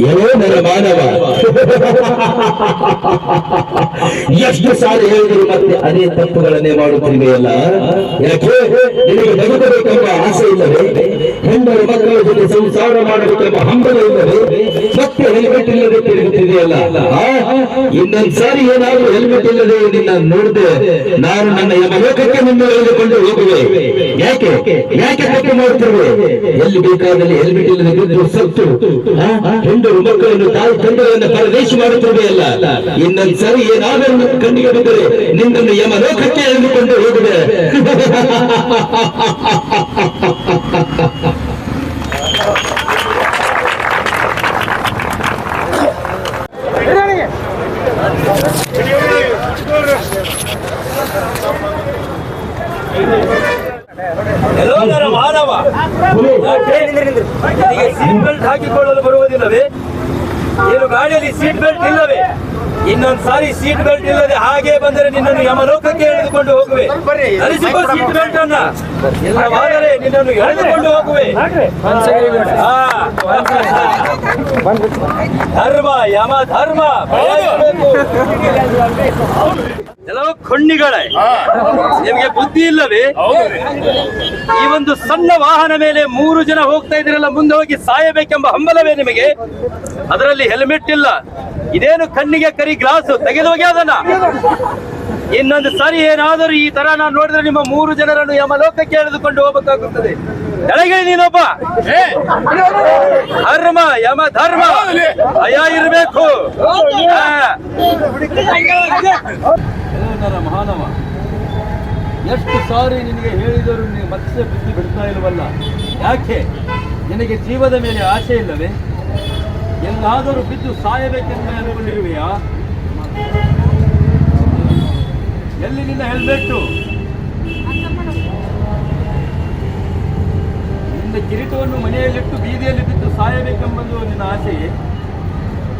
ಏನೋ ನನ್ನ ಮಾನವ. ಎಷ್ಟು ಸಾರಿ ಹೇಳಿದ್ರು ಮತ್ತೆ ಅದೇ ತಪ್ಪುಗಳನ್ನೇ ಯಾಕೆ? ನಿನಗೆ ಬದುಕಬೇಕೆಂಬ ಆಸೆ ಇಲ್ಲವೇ? ಹೆಣ್ಣರು ಮಕ್ಕಳ ಜೊತೆ ಸಂಸಾರ ಮಾಡಬೇಕೆಂಬ ಹಂಬಲ ಇಲ್ಲವೇ? ಮತ್ತೆ ಹೆಲ್ಮೆಟ್ ಇಲ್ಲದೆ ತಿರುಗುತ್ತಿದೆಯಲ್ಲ. ಆ? ಇನ್ನೊಂದ್ ಸಾರಿ ಏನಾದ್ರೂ ಹೆಲ್ಮೆಟ್ ಇಲ್ಲದೆ ನಿನ್ನ ನೋಡಿದೆ, ನಾನು ನನ್ನ ಯಮಲೋಕಕ್ಕೆ ನಿನ್ನ ಎಳೆದುಕೊಂಡು ಹೋಗುವೆ. ಯಾಕೆ? ಯಾಕೆ ತಪ್ಪು ಮಾಡುತ್ತಿರುವೆ? ಎಲ್ಲಿ ಬೇಕಾದಲ್ಲಿ ಎಲ್ಲಿ ಇಲ್ಲದೆ ಬಿದ್ದು ಸತ್ತು ಆ? ಹೆಂಡರು ಮಕ್ಕಳನ್ನು ತಾಯಿ ತಂದೆಯನ್ನು ಪರದೇಶ ಮಾಡುತ್ತಿರುವೆಯಲ್ಲ ಇನ್ನೊಂದ್ ಸರಿ ಏನಾದರೂ ಕಣ್ಣಿಗೆ ಬಿದ್ದರೆ ನಿನ್ನನ್ನು ಯಮಲೋಕಕ್ಕೆ ಎಳೆದುಕೊಂಡು ಹೋಗಿದೆ ನನ್ನ ಮಾನವ. ಸೀಟ್ ಬೆಲ್ಟ್ ಹಾಕಿಕೊಳ್ಳಲು ಬರುವುದಿಲ್ಲವೇ? ಏನು ಗಾಡಿಯಲ್ಲಿ ಸೀಟ್ ಬೆಲ್ಟ್ ಇಲ್ಲವೇ? ಇನ್ನೊಂದು ಸಾರಿ ಸೀಟ್ ಬೆಲ್ಟ್ ಇಲ್ಲದೆ ಹಾಗೆ ಬಂದರೆ ನಿನ್ನನ್ನು ಯಮಲೋಕಕ್ಕೆ ಎಳೆದುಕೊಂಡು ಹೋಗುವೆ. ಧರಿಸಿಕೋ ಸೀಟ್ ಬೆಲ್ಟ್ ಅನ್ನ ನಿನ್ನನ್ನು ಎಳೆದುಕೊಂಡು ಹೋಗುವೆ. ಧರ್ಮ ಯಮ ಧರ್ಮ. ಕೆಲವು ಖಂಡಿಗಳೇ ನಿಮಗೆ ಬುದ್ಧಿ ಇಲ್ಲವೇ? ಈ ಒಂದು ಸಣ್ಣ ವಾಹನ ಮೇಲೆ ಮೂರು ಜನ ಹೋಗ್ತಾ ಇದ್ದೀರಲ್ಲ ಮುಂದೆ ಹೋಗಿ ಸಾಯಬೇಕೆಂಬ ಹಂಬಲವೇ ನಿಮಗೆ? ಅದರಲ್ಲಿ ಹೆಲ್ಮೆಟ್ ಇಲ್ಲ. ಇದೇನು ಕಣ್ಣಿಗೆ ಕರಿ ಗ್ಲಾಸ್? ತೆಗೆದು ಹೋಗಿ ಅದನ್ನ. ಇನ್ನೊಂದು ಸಾರಿ ಏನಾದರೂ ಈ ತರ ನಾನು ನೋಡಿದ್ರೆ ನಿಮ್ಮ ಮೂರು ಜನರನ್ನು ಯಮಲೋಕಕ್ಕೆ ಎಳೆದುಕೊಂಡು ಹೋಗಬೇಕಾಗುತ್ತದೆ. ಕೆಳಗೆ ನೀನೊಬ್ಬ. ಧರ್ಮ ಯಮ ಧರ್ಮ. ಭಯ ಇರಬೇಕು. ಮಹಾನವ ಎಷ್ಟು ಸಾರಿ ನಿನಗೆ ಹೇಳಿದರೂ ನೀನು ಮತ್ತೆ ಬುದ್ಧಿ ಬಿಡ್ತಾ ಇಲ್ವಲ್ಲ ಯಾಕೆ? ನಿನಗೆ ಜೀವದ ಮೇಲೆ ಆಸೆ ಇಲ್ಲವೇ? ಎಲ್ಲಾದರೂ ಬಿದ್ದು ಸಾಯಬೇಕೆಂದು ಅನ್ಕೊಂಡಿರುವೆಯಾ ಎಲ್ಲಿ ನಿನ್ನ ಹೆಲ್ಮೆಟ್ಟು ನಿನ್ನ ಕಿರೀಟವನ್ನು ಮನೆಯಲ್ಲಿಟ್ಟು ಬೀದಿಯಲ್ಲಿ ಬಿದ್ದು ಸಾಯಬೇಕೆಂಬುದು ನಿನ್ನ ಆಸೆಯೇ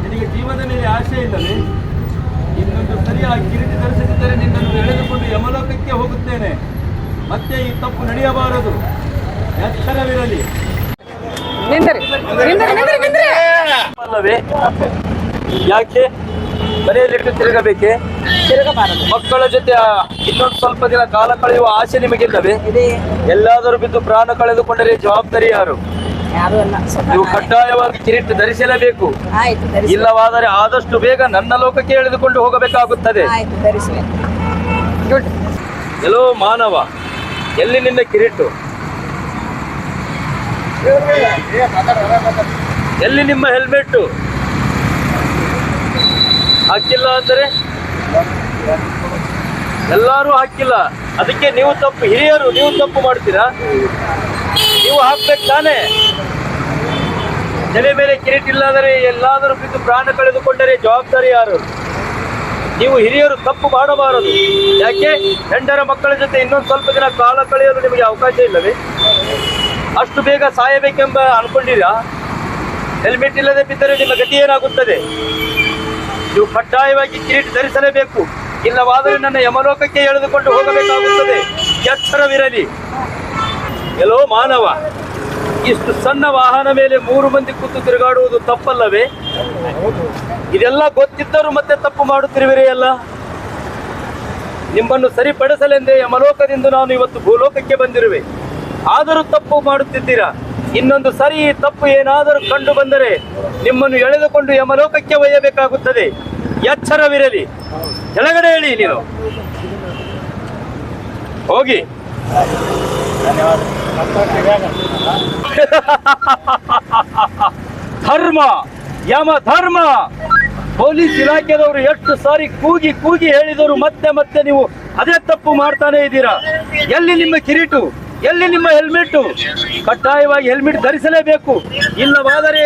ನಿನಗೆ ಜೀವದ ಮೇಲೆ ಆಸೆ ಇಲ್ಲವೇ? ಇನ್ನೊಂದು ಸರಿ ಆ ಕಿರೀಟ ಧರಿಸದಿದ್ದರೆ ನಿನ್ನನ್ನು ಎಳೆದುಕೊಂಡು ಯಮಲೋಕಕ್ಕೆ ಹೋಗುತ್ತೇನೆ. ಮತ್ತೆ ಈ ತಪ್ಪು ನಡೆಯಬಾರದು. ಎಚ್ಚರವಿರಲಿ. ಯಾಕೆ? ಮನೆಯಲ್ಲಿಟ್ಟು ತಿರುಗಬೇಕೆ? ತಿರುಗಬಾರದು. ಮಕ್ಕಳ ಜೊತೆ ಇನ್ನೊಂದು ಸ್ವಲ್ಪ ದಿನ ಕಾಲ ಕಳೆಯುವ ಆಸೆ ನಿಮಗಿಲ್ಲವೇ? ಎಲ್ಲಾದರೂ ಬಿದ್ದು ಪ್ರಾಣ ಕಳೆದುಕೊಂಡರೆ ಜವಾಬ್ದಾರಿ ಯಾರು? ಯಾರು ಅಲ್ಲ. ಸ್ವಲ್ಪ ನೀವು ಕಡ್ಡಾಯವಾಗಿ ಕಿರೀಟ ಧರಿಸಲೇಬೇಕು. ಆಯ್ತು ಧರಿಸಿ. ಇಲ್ಲವಾದರೆ ಆದಷ್ಟು ಬೇಗ ನನ್ನ ಲೋಕಕ್ಕೆ ಎಳೆದುಕೊಂಡು ಹೋಗಬೇಕಾಗುತ್ತದೆ. ಆಯ್ತು ಗುಡ್ ಎಲ್ಲೋ ಮಾನವ. ಎಲ್ಲಿ ನಿನ್ನ ಕಿರೀಟು? ಎಲ್ಲಿ ನಿಮ್ಮ ಹೆಲ್ಮೆಟ್ಟು ಹಾಕಿಲ್ಲ ಅಂದರೆ? ಎಲ್ಲರೂ ಹಾಕಿಲ್ಲ. ಅದಕ್ಕೆ ನೀವು ತಪ್ಪು, ಹಿರಿಯರು ನೀವು ತಪ್ಪು ಮಾಡ್ತೀರಾ? ನೀವು ಹಾಕ್ಬೇಕು ತಾನೇ? ತಲೆ ಮೇಲೆ ಕಿರೀಟ ಇಲ್ಲಾದರೆ ಎಲ್ಲಾದರೂ ಬಿದ್ದು ಪ್ರಾಣ ಕಳೆದುಕೊಂಡರೆ ಜವಾಬ್ದಾರಿ ಯಾರು? ನೀವು ಹಿರಿಯರು ತಪ್ಪು ಮಾಡಬಾರದು. ಯಾಕೆ? ಹೆಂಡರ ಮಕ್ಕಳ ಜೊತೆ ಇನ್ನೊಂದು ಸ್ವಲ್ಪ ದಿನ ಕಾಲ ಕಳೆಯಲು ನಿಮಗೆ ಅವಕಾಶ ಇಲ್ಲವೇ? ಅಷ್ಟು ಬೇಗ ಸಾಯಬೇಕೆಂಬ ಅನ್ಕೊಂಡಿರಾ? ಹೆಲ್ಮೆಟ್ ಇಲ್ಲದೆ ಬಿದ್ದರೆ ನಿಮ್ಮ ಗತಿ ಏನಾಗುತ್ತದೆ? ನೀವು ಕಡ್ಡಾಯವಾಗಿ ಕಿರೀಟ ಧರಿಸಲೇಬೇಕು. ಇಲ್ಲವಾದರೂ ನನ್ನ ಯಮಲೋಕಕ್ಕೆ ಎಳೆದುಕೊಂಡು ಹೋಗಬೇಕಾಗುತ್ತದೆ. ಎಚ್ಚರವಿರಲಿ ಎಲ್ಲೋ ಮಾನವ, ಇಷ್ಟು ಸಣ್ಣ ವಾಹನ ಮೇಲೆ ಮೂರು ಮಂದಿ ಕೂತು ತಿರುಗಾಡುವುದು ತಪ್ಪಲ್ಲವೇ? ಇದೆಲ್ಲ ಗೊತ್ತಿದ್ದರೂ ಮತ್ತೆ ತಪ್ಪು ಮಾಡುತ್ತಿರುವಿರಿ ಅಲ್ಲ? ನಿಮ್ಮನ್ನು ಸರಿಪಡಿಸಲೆಂದೇ ಯಮಲೋಕದಿಂದ ನಾನು ಇವತ್ತು ಭೂಲೋಕಕ್ಕೆ ಬಂದಿರುವೆ. ಆದರೂ ತಪ್ಪು ಮಾಡುತ್ತಿದ್ದೀರಾ? ಇನ್ನೊಂದು ಸರಿ ತಪ್ಪು ಏನಾದರೂ ಕಂಡು ಬಂದರೆ ನಿಮ್ಮನ್ನು ಎಳೆದುಕೊಂಡು ಯಮಲೋಕಕ್ಕೆ ಒಯ್ಯಬೇಕಾಗುತ್ತದೆ. ಎಚ್ಚರವಿರಲಿ. ಕೆಳಗಡೆ ಹೇಳಿ ನೀನು. ಹೋಗಿ. ಧರ್ಮ, ಯಮ ಧರ್ಮ. ಪೊಲೀಸ್ ಇಲಾಖೆದವರು ಎಷ್ಟು ಸಾರಿ ಕೂಗಿ ಕೂಗಿ ಹೇಳಿದರು ಮತ್ತೆ ಮತ್ತೆ ನೀವು ಅದೇ ತಪ್ಪು ಮಾಡ್ತಾನೆ ಇದ್ದೀರಾ? ಎಲ್ಲಿ ನಿಮ್ಮ ಕಿರೀಟು? ಎಲ್ಲಿ ನಿಮ್ಮ ಹೆಲ್ಮೆಟ್ ಕಡ್ಡಾಯವಾಗಿ ಹೆಲ್ಮೆಟ್ ಧರಿಸಲೇಬೇಕು. ಇಲ್ಲವಾದರೆ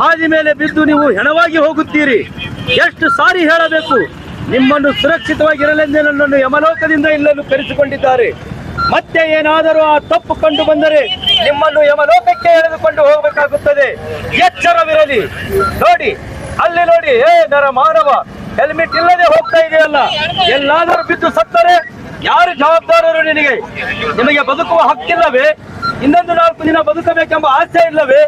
ಹಾದಿ ಮೇಲೆ ಬಿದ್ದು ನೀವು ಹೆಣವಾಗಿ ಹೋಗುತ್ತೀರಿ. ಎಷ್ಟು ಸಾರಿ ಹೇಳಬೇಕು, ನಿಮ್ಮನ್ನು ಸುರಕ್ಷಿತವಾಗಿರಲೆಂದೇ ನನ್ನನ್ನು ಯಮಲೋಕದಿಂದ ಇಲ್ಲಲು ಕರೆಸಿಕೊಂಡಿದ್ದಾರೆ. ಮತ್ತೆ ಏನಾದರೂ ಆ ತಪ್ಪು ಕಂಡು ಬಂದರೆ ನಿಮ್ಮನ್ನು ಯಮಲೋಕಕ್ಕೆ ಎಳೆದುಕೊಂಡು ಹೋಗಬೇಕಾಗುತ್ತದೆ. ಎಚ್ಚರವಿರಲಿ. ನೋಡಿ, ಅಲ್ಲಿ ನೋಡಿ, ಏ ನರ ಮಾನವ ಹೆಲ್ಮೆಟ್ ಇಲ್ಲದೆ ಹೋಗ್ತಾ ಇದೆಯಲ್ಲ. ಎಲ್ಲಾದರೂ ಬಿದ್ದು ಸತ್ತರೆ ಯಾರು ಜವಾಬ್ದಾರರು ನಿನಗೆ? ನಿಮಗೆ ಬದುಕುವ ಹಕ್ಕಿಲ್ಲವೇ? ಇನ್ನೊಂದು ನಾಲ್ಕು ದಿನ ಬದುಕಬೇಕೆಂಬ ಆಸೆ ಇಲ್ಲವೇ?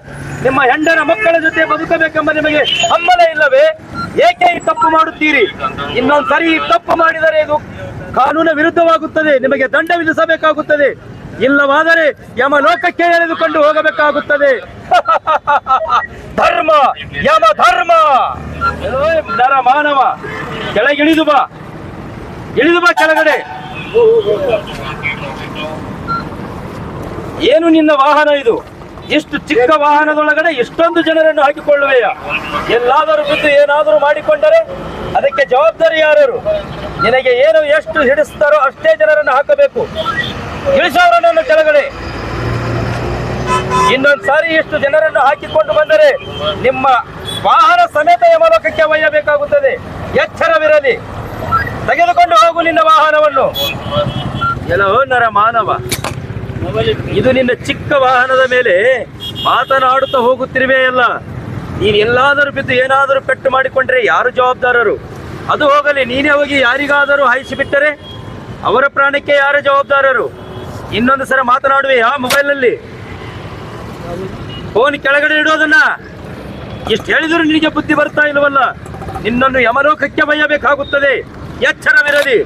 ನಿಮ್ಮ ಹೆಂಡರ ಮಕ್ಕಳ ಜೊತೆ ಬದುಕಬೇಕೆಂಬ ನಿಮಗೆ ಹಂಬಲ ಇಲ್ಲವೇ? ಏಕೆ ಈ ತಪ್ಪು ಮಾಡುತ್ತೀರಿ? ಇನ್ನೊಂದು ಸರಿ ತಪ್ಪು ಮಾಡಿದರೆ ಇದು ಕಾನೂನು ವಿರುದ್ಧವಾಗುತ್ತದೆ, ನಿಮಗೆ ದಂಡ ವಿಧಿಸಬೇಕಾಗುತ್ತದೆ. ಇಲ್ಲವಾದರೆ ಯಮ ಲೋಕಕ್ಕೆ ಎಳೆದುಕೊಂಡು ಹೋಗಬೇಕಾಗುತ್ತದೆ. ಧರ್ಮ, ಯಮ ಧರ್ಮ. ನರ ಮಾನವ, ಕೆಳಗಿಳಿದು ಬಾ. ಇಳಿದು ಬಾ ಕೆಳಗಡೆ. ಏನು ನಿನ್ನ ವಾಹನ ಇದು? ಇಷ್ಟು ಚಿಕ್ಕ ವಾಹನದೊಳಗಡೆ ಇಷ್ಟೊಂದು ಜನರನ್ನು ಹಾಕಿಕೊಳ್ಳುವೆಯ? ಎಲ್ಲಾದರೂ ಬಿದ್ದು ಏನಾದರೂ ಮಾಡಿಕೊಂಡರೆ ಅದಕ್ಕೆ ಜವಾಬ್ದಾರಿ ಯಾರು ನಿನಗೆ ಏನು ಎಷ್ಟು ಹಿಡಿಸ್ತಾರೋ ಅಷ್ಟೇ ಜನರನ್ನು ಹಾಕಬೇಕು. ಇಳಿಸವರನ್ನು ಕೆಳಗಡೆ. ಇನ್ನೊಂದು ಸಾರಿ ಇಷ್ಟು ಜನರನ್ನು ಹಾಕಿಕೊಂಡು ಬಂದರೆ ನಿಮ್ಮ ವಾಹನ ಸಮೇತ ಯಮಲೋಕಕ್ಕೆ ಒಯ್ಯಬೇಕಾಗುತ್ತದೆ. ಎಚ್ಚರವಿರಲಿ. ತೆಗೆದುಕೊಂಡು ಹೋಗು ನಿನ್ನ ವಾಹನವನ್ನು. ಎಲ್ಲೋ ನರ ಮಾನವ. ಇದು ನಿನ್ನ ಚಿಕ್ಕ ವಾಹನದ ಮೇಲೆ ಮಾತನಾಡುತ್ತಾ ಹೋಗುತ್ತಿರುವೆಯಲ್ಲ ನೀನು ಎಲ್ಲಾದರೂ ಬಿದ್ದು ಏನಾದರೂ ಪೆಟ್ಟು ಮಾಡಿಕೊಂಡ್ರೆ ಯಾರು ಜವಾಬ್ದಾರರು? ಅದು ಹೋಗಲಿ, ನೀನೇ ಹೋಗಿ ಯಾರಿಗಾದರೂ ಹಾಯಿಸಿಬಿಟ್ಟರೆ ಅವರ ಪ್ರಾಣಕ್ಕೆ ಯಾರು ಜವಾಬ್ದಾರರು? ಇನ್ನೊಂದು ಸಲ ಆ ಮೊಬೈಲ್ನಲ್ಲಿ. ಫೋನ್ ಕೆಳಗಡೆ ಇಡೋದನ್ನ. ಇಷ್ಟು ಹೇಳಿದರೂ ನಿನಗೆ ಬುದ್ಧಿ ಬರ್ತಾ ಇಲ್ವಲ್ಲ ನಿನ್ನನ್ನು ಯಮಲೋಕಕ್ಕೆ ಒಯ್ಯಬೇಕಾಗುತ್ತದೆ ಎಚ್ಚರವಿರಲಿ